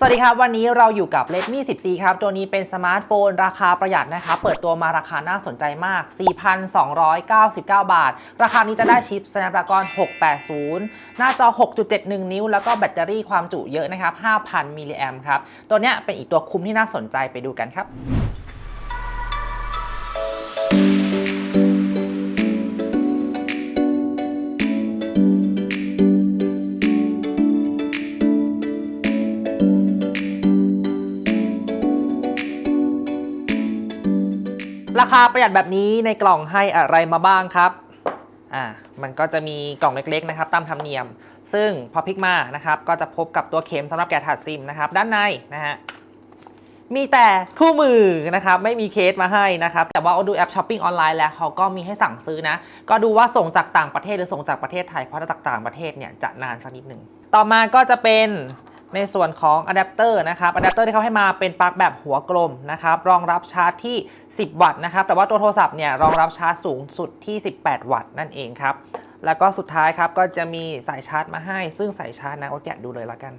สวัสดีครับ วันนี้เราอยู่กับ Redmi 10C ครับ ตัวนี้เป็นสมาร์ทโฟน ราคาประหยัดนะครับเปิดตัวมาราคาน่าสนใจมาก 4,299 บาท ราคานี้จะได้ชิป Snapdragon 680 หน้าจอ 6.71 นิ้ว แล้วก็แบตเตอรี่ความจุเยอะนะครับ 5,000 มิลลิแอมครับ ตัวนี้เป็นอีกตัวคุ้มที่น่าสนใจไปดูกันครับ ราคาประหยัดแบบนี้ในกล่องให้อะไรมาบ้างครับอ่ามันก็จะมีกล่องเล็กๆนะครับตามธรรมเนียม ซึ่งพอพลิกมานะครับก็จะพบกับตัวเข็มสำหรับแกะถาดซิมนะครับด้านในนะฮะมีแต่คู่มือนะครับไม่มีเคสมาให้นะครับแต่ว่าเอาดูแอปช้อปปิ้งออนไลน์แล้วเขาก็มีให้สั่งซื้อนะ ก็ดูว่าส่งจากต่างประเทศหรือส่งจากประเทศไทยเพราะถ้าจากต่างประเทศเนี่ยจะนานสักนิดหนึ่งต่อมาก็จะเป็น ในส่วนของอะแดปเตอร์นะครับอะแดปเตอร์ที่เขาให้มาเป็นปลั๊กแบบหัวกลมนะครับรองรับชาร์จที่ 10 วัตต์นะครับแต่ว่าตัวโทรศัพท์เนี่ยรองรับชาร์จสูงสุดที่ 18 วัตต์นั่นเองครับแล้วก็สุดท้ายครับก็จะมีสายชาร์จมาให้ ซึ่งสายชาร์จนะโอ๊ตแกะดูเลยละกัน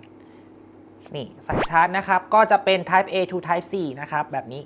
นี่สายชาร์จนะครับก็จะเป็น Type A to Type C นะครับแบบนี้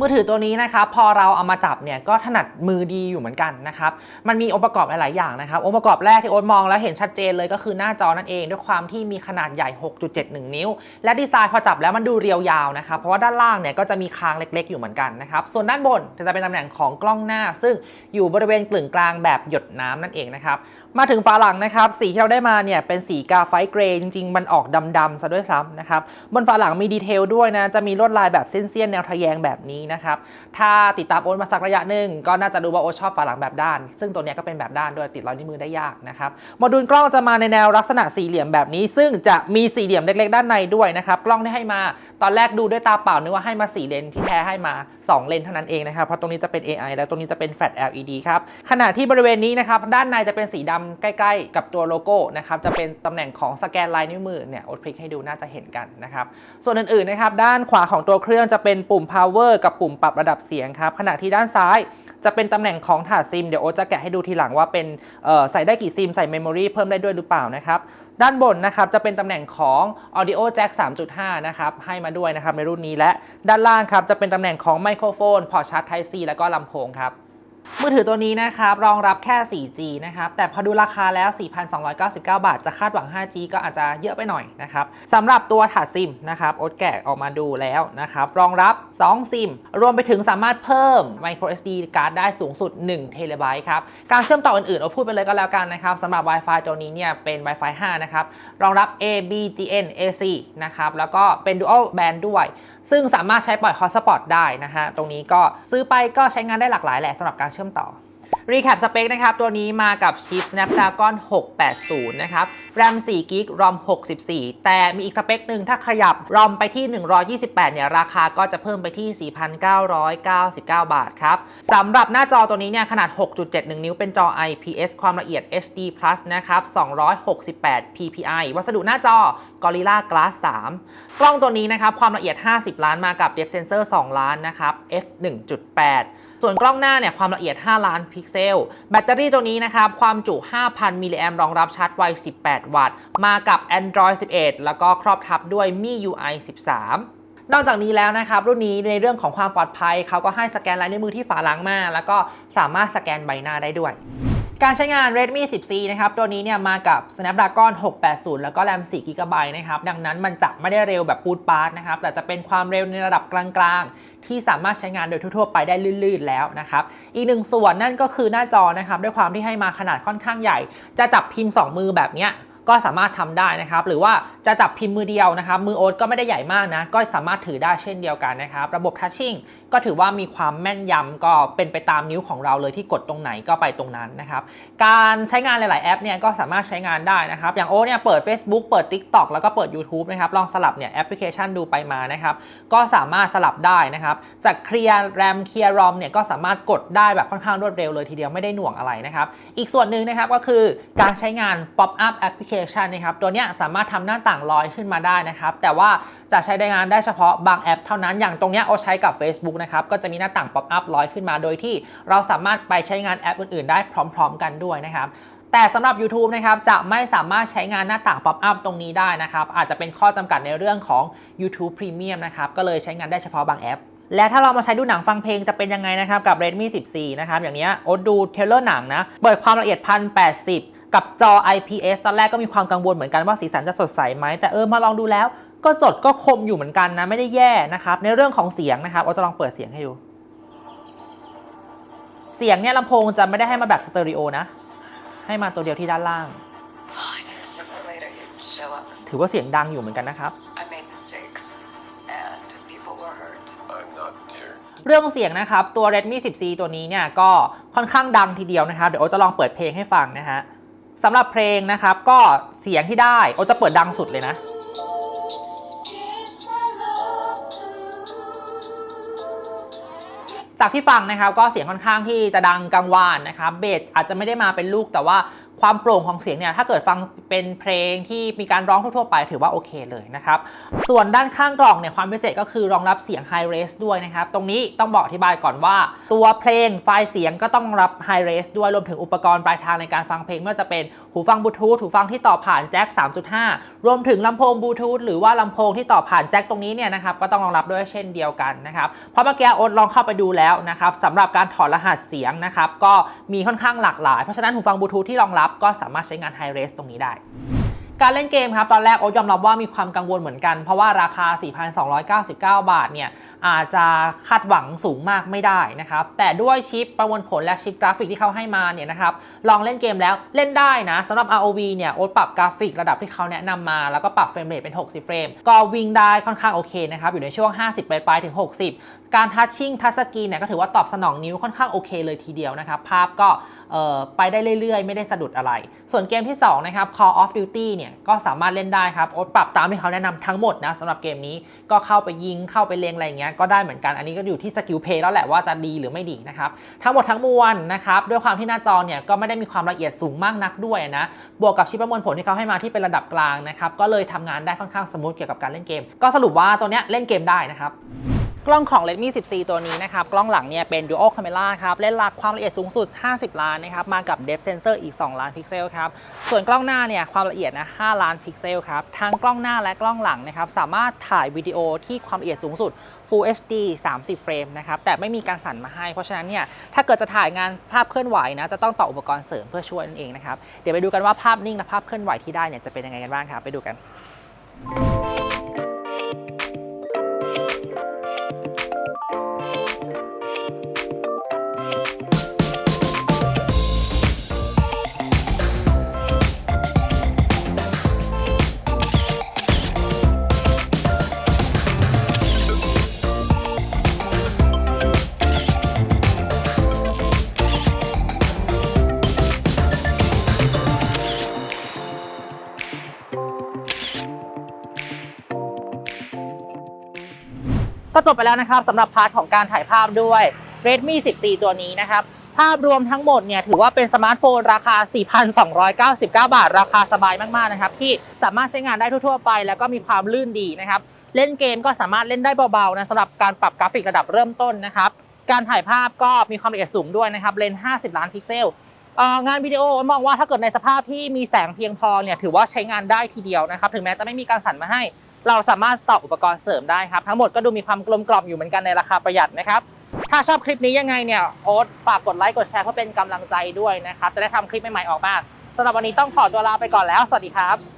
มือถือตัวนี้นะครับพอเราเอามาจับเนี่ยก็ถนัดมือดีอยู่เหมือนกันนะครับมันมีองค์ประกอบหลาย ๆ อย่างนะครับองค์ประกอบแรกที่โอ๊ตมองแล้วเห็นชัดเจนเลยก็คือหน้าจอนั่นเอง ด้วยความที่มีขนาดใหญ่ 6.71 นิ้ว และดีไซน์พอจับแล้วมันดูเรียวยาวนะครับเพราะว่าด้านล่างเนี่ยก็จะมีคางเล็ก ๆ อยู่เหมือนกันนะครับส่วนด้านบนจะเป็นตำแหน่งของกล้องหน้า ซึ่งอยู่บริเวณกลึงกลางแบบหยดน้ำนั่นเองนะครับมาถึงฝาหลังนะครับสีที่เราได้มาเนี่ยเป็นสีกาไฟเกรย์จริง ๆ มันออกดำๆซะด้วยซ้ำนะครับบนฝาหลังมีดีเทลด้วยนะจะมีลวดลายแบบเส้นๆแนวทะแยงแบบนี้นะครับ ถ้าติดตามโอ๊ตมาสักระยะหนึ่งก็น่าจะรู้ว่าโอ๊ตชอบฝาหลังแบบด้าน ซึ่งตัวนี้ก็เป็นแบบด้านด้วยติดรอยนิ้วมือได้ยากนะครับโมดูลกล้องจะมาในแนวลักษณะสี่เหลี่ยมแบบนี้ ซึ่งจะมีสี่เหลี่ยมเล็ก ๆ ด้านในด้วยนะครับกล้องที่ให้มาตอนแรกดูด้วยตาเปล่านึกว่าให้มาสี่เลนที่แท้ให้มา 2 เลนเท่านั้นเองนะครับเพราะตรงนี้จะเป็น AI แล้วตรงนี้จะเป็นแฟลช LED ครับขณะที่บริเวณนี้นะครับด้านในจะเป็นสีดำใกล้ ๆ กับตัวโลโก้นะครับจะเป็นตำแหน่งของสแกนลายนิ้วมือเนี่ยโอ๊ตพลิกให้ดูน่าจะเห็นกันนะครับส่วนอื่นๆนะครับด้านขวาของตัวเครื่องจะเป็นปุ่ม power กับปุ่มปรับระดับเสียงครับ ขณะที่ด้านซ้ายจะเป็นตำแหน่งของถาดซิม เดี๋ยวโอจะแกะให้ดูทีหลังว่าเป็นใส่ได้กี่ซิม ใส่เมมโมรีเพิ่มได้ด้วยหรือเปล่านะครับด้านบนนะครับจะเป็นตำแหน่งของ Audio Jack 3.5 นะครับให้มาด้วยนะครับในรุ่นนี้และด้านล่างครับจะเป็นตำแหน่งของไมโครโฟน พอร์ตชาร์จ Type C แล้วก็ลำโพงครับมือถือตัวนี้นะครับรองรับแค่ 4G นะครับแต่พอดูราคาแล้ว 4,299 บาท จะคาดหวัง 5G ก็อาจจะเยอะไปหน่อยนะครับสำหรับตัวถาดซิมนะครับโอ๊ตแกะออกมาดูแล้วนะครับรองรับ 2 ซิม รวมไปถึงสามารถเพิ่ม micro SD card ได้สูงสุด1 t b ครับ การเชื่อมต่ออื่นๆเราพูดไปเลยก็แล้วกันนะครับสำหรับ Wi-Fi ตัวนี้เนี่ยเป็น Wi-Fi 5 นะครับ รองรับ ABGN AC นะครับ แล้วก็เป็น Dual Band ด้วย ซึ่งสามารถใช้ปล่อย Hotspot ได้นะฮะ ตรงนี้ก็ซื้อไปก็ใช้งานได้หลากหลายแหละสำหรับการเชื่อมต่อ รีแคปสเปคนะครับ ตัวนี้มากับชิป Snapdragon 680 นะครับ RAM 4 g b ROM 64 แต่มีอีกสเปคหนึ่งถ้าขยับ ROM ไปที่ 128 เนี่ย ราคาก็จะเพิ่มไปที่ 4,999 บาทครับ สำหรับหน้าจอตัวนี้เนี่ย ขนาด 6.71 นิ้วเป็นจอ IPS ความละเอียด HD Plus นะครับ 268 ppi วัสดุหน้าจอ Gorilla Glass 3 กล้องตัวนี้นะครับ ความละเอียด 50 ล้านมากับ Depth Sensor 2 ล้านนะครับ f 1.8 ส่วนกล้องหน้าเนี่ยความละเอียด 5 ล้านพิกเซล แบตเตอรี่ตัวนี้นะครับความจุ 5,000 มิลลิแอมรองรับชาร์จไว 18 วัตต์ มากับ Android 11 แล้วก็ครอบทับด้วย MIUI 13นอกจากนี้แล้วนะครับ รุ่นนี้ในเรื่องของความปลอดภัย เขาก็ให้สแกนลายนิ้วมือที่ฝาหลังมา แล้วก็สามารถสแกนใบหน้าได้ด้วย การใช้งาน Redmi 10C นะครับ ตัวนี้เนี่ยมากับ Snapdragon 680 แล้วก็ RAM 4 GB นะครับ ดังนั้นมันจะไม่ได้เร็วแบบปูดปาร์ตนะครับ แต่จะเป็นความเร็วในระดับกลางๆ ที่สามารถใช้งานโดยทั่วๆ ไปได้ลื่นๆ แล้วนะครับ อีกหนึ่งส่วนนั่นก็คือหน้าจอนะครับ ด้วยความที่ให้มาขนาดค่อนข้างใหญ่ จะจับพิมพ์ 2 มือแบบเนี้ย ก็สามารถทำได้นะครับ หรือว่าจะจับพิมพ์มือเดียวนะครับ มือโอ๊ตก็ไม่ได้ใหญ่มากนะ ก็สามารถถือได้เช่นเดียวกันนะครับ ระบบทัชชิ่งก็ถือว่ามีความแม่นยำก็เป็นไปตามนิ้วของเราเลยที่กดตรงไหนก็ไปตรงนั้นนะครับ การใช้งานหลาย ๆ แอปเนี่ยก็สามารถใช้งานได้นะครับ อย่างโอ๊ตเนี่ยเปิด Facebook เปิด TikTok แล้วก็เปิด YouTube นะครับ ลองสลับเนี่ยแอปพลิเคชันดูไปมานะครับ ก็สามารถสลับได้นะครับ จากเคลียร์แรมเคลียร์รอมเนี่ยก็สามารถกดได้แบบค่อนข้างรวดเร็วเลยทีเดียวไม่ได้หน่วงอะไรนะครับ อีกส่วนหนึ่งนะครับก็คือการใช้งาน Pop up Application นะครับตัวนี้สามารถทำหน้าต่างลอยขึ้นมาได้นะครับ แต่ว่าจะใช้ได้งานได้เฉพาะบางแอปเท่านั้นอย่างตรงนี้ยโอตใช้กับ Facebook นะครับก็จะมีหน้าต่าง Pop up ลอยขึ้นมา โดยที่เราสามารถไปใช้งานแอปอื่นๆ ได้พร้อม ๆ กันด้วยนะครับแต่สำหรับ YouTube นะครับจะไม่สามารถใช้งานหน้าต่าง Pop up ตรงนี้ได้นะครับ อาจจะเป็นข้อจำกัดในเรื่องของ YouTube Premium นะครับก็เลยใช้งานได้เฉพาะบางแอป และถ้าเรามาใช้ดูหนังฟังเพลงจะเป็นยังไงนะครับกับ Redmi 14 นะครับ อย่างเนี้ยโอ๊ตดูเทเลอร์หนังนะ เปิดความละเอียด 1080 กับจอ IPS ตอนแรกก็มีความกังวลเหมือนกันว่าสีสันจะสดใสไหม แต่เออมาลองดูแล้ว ก็สดก็คมอยู่เหมือนกันนะ ไม่ได้แย่นะครับ ในเรื่องของเสียงนะครับโอ๊ตจะลองเปิดเสียงให้ดู เสียงเนี่ยลำโพงจะไม่ได้ให้มาแบบสเตอริโอนะ ให้มาตัวเดียวที่ด้านล่าง I knew sooner or later you'd show up. ถือว่าเสียงดังอยู่เหมือนกันนะครับ I made mistakes, and people were hurt. I'm not here. เรื่องเสียงนะครับ ตัว Redmi 10C ตัวนี้เนี่ยก็ค่อนข้างดังทีเดียวนะครับ เดี๋ยวโอตจะลองเปิดเพลงให้ฟังนะฮะ สำหรับเพลงนะครับก็เสียงที่ได้โอจะเปิดดังสุดเลยนะ จากที่ฟังนะครับก็เสียงค่อนข้างที่จะดังกังวานนะครับเบสอาจจะไม่ได้มาเป็นลูกแต่ว่า ความโปร่งของเสียงเนี่ยถ้าเกิดฟังเป็นเพลงที่มีการร้องทั่วๆไปถือว่าโอเคเลยนะครับ ส่วนด้านข้างกล่องเนี่ยความพิเศษก็คือรองรับเสียง High Res ด้วยนะครับ ตรงนี้ต้องบอกอธิบายก่อนว่า ตัวเพลงไฟล์เสียงก็ต้องรับ High Res ด้วยรวมถึงอุปกรณ์ปลายทางในการฟังเพลงไม่ว่าจะเป็นหูฟังบลูทูธหูฟังที่ต่อผ่านแจ็ค 3.5 รวมถึงลำโพงบลูทูธหรือว่าลำโพงที่ต่อผ่านแจ็คตรงนี้เนี่ยนะครับก็ต้องรองรับด้วยเช่นเดียวกันนะครับเพราะเมื่อกี้โอ๊ตลองเข้าไปดูแล้วนะครับสำหรับการถอดรหัสเสียงนะครับก็มีค่อนข้างหลากหลายเพราะฉะนั้นหูฟังบลูทูธที่รองรับก็สามารถใช้งาน High Res ตรงนี้ได้ การเล่นเกมครับ ตอนแรกโอ๊ตยอมรับว่ามีความกังวลเหมือนกัน เพราะว่าราคา 4,299 บาทเนี่ยอาจจะคาดหวังสูงมากไม่ได้นะครับ แต่ด้วยชิปประมวลผลและชิปกราฟิกที่เขาให้มาเนี่ยนะครับ ลองเล่นเกมแล้วเล่นได้นะสำหรับ ROV เนี่ยโอ๊ตปรับกราฟิกระดับที่เขาแนะนำมา แล้วก็ปรับเฟรมเรทเป็น 60 เฟรม ก็วิ่งได้ค่อนข้างโอเคนะครับ อยู่ในช่วง 50ปลายๆถึง 60 การทัชชิ่งทัชสกรีนเนี่ยก็ถือว่าตอบสนองนิ้วค่อนข้างโอเคเลยทีเดียวนะครับ ภาพก็ไปได้เรื่อยๆ ไม่ได้สะดุดอะไร ส่วนเกมที่ 2 นะครับ Call of Duty เนี่ยก็สามารถเล่นได้ครับโอ๊ตปรับตามที่เขาแนะนำทั้งหมดนะสำหรับเกมนี้ก็เข้าไปยิงเข้าไปเลงอะไรอย่างเงี้ยก็ได้เหมือนกันอันนี้ก็อยู่ที่สกิลเพย์แล้วแหละว่าจะดีหรือไม่ดีนะครับทั้งหมดทั้งมวลนะครับด้วยความที่หน้าจอเนี่ยก็ไม่ได้มีความละเอียดสูงมากนักด้วยนะบวกกับชิปประมวลผลที่เขาให้มาที่เป็นระดับกลางนะครับก็เลยทำงานได้ค่อนข้างสมูทเกี่ยวกับการเล่นเกม ก็สรุปว่าตัวเนี้ยเล่นเกมได้นะครับ กล้องของ Redmi 14 ตัวนี้นะครับ กล้องหลังเนี่ยเป็น Dual Camera ครับเล่นหลักความละเอียดสูงสุด 50 ล้านนะครับ มากับ Depth Sensor อีก 2 ล้านพิกเซลครับ ส่วนกล้องหน้าเนี่ยความละเอียดนะ 5 ล้านพิกเซลครับ ทั้งกล้องหน้าและกล้องหลังนะครับ สามารถถ่ายวิดีโอที่ความละเอียดสูงสุด Full HD 30 เฟรมนะครับ แต่ไม่มีการสั่นมาให้ เพราะฉะนั้นเนี่ย ถ้าเกิดจะถ่ายงานภาพเคลื่อนไหวนะ จะต้องต่ออุปกรณ์เสริมเพื่อช่วยนั่นเองนะครับ เดี๋ยวไปดูกันว่าภาพนิ่งและภาพเคลื่อนไหวที่ได้เนี่ยจะเป็นยังไงกันบ้างครับ ไปดูกัน ก็จบไปแล้วนะครับสำหรับพาร์ทของการถ่ายภาพด้วย Redmi 14 ตัวนี้นะครับ ภาพรวมทั้งหมดเนี่ยถือว่าเป็นสมาร์ทโฟนราคา 4,299 บาท ราคาสบายมากๆนะครับ ที่สามารถใช้งานได้ทั่วๆไป แล้วก็มีความลื่นดีนะครับ เล่นเกมก็สามารถเล่นได้เบาๆนะสำหรับการปรับกราฟิกระดับเริ่มต้นนะครับ การถ่ายภาพก็มีความละเอียดสูงด้วยนะครับ เลนส์50 ล้านพิกเซลงานวิดีโอมองว่าถ้าเกิดในสภาพที่มีแสงเพียงพอเนี่ยถือว่าใช้งานได้ทีเดียวนะครับ ถึงแม้จะไม่มีการสั่นมาให้ เราสามารถต่ออุปกรณ์เสริมได้ครับ ทั้งหมดก็ดูมีความกลมกล่อมอยู่เหมือนกันในราคาประหยัดนะครับ ถ้าชอบคลิปนี้ยังไงเนี่ยโอ๊ตฝากกดไลค์กดแชร์เพื่อเป็นกำลังใจด้วยนะครับ จะได้ทำคลิปใหม่ๆออกมาสำหรับวันนี้ต้องขอตัวลาไปก่อนแล้ว สวัสดีครับ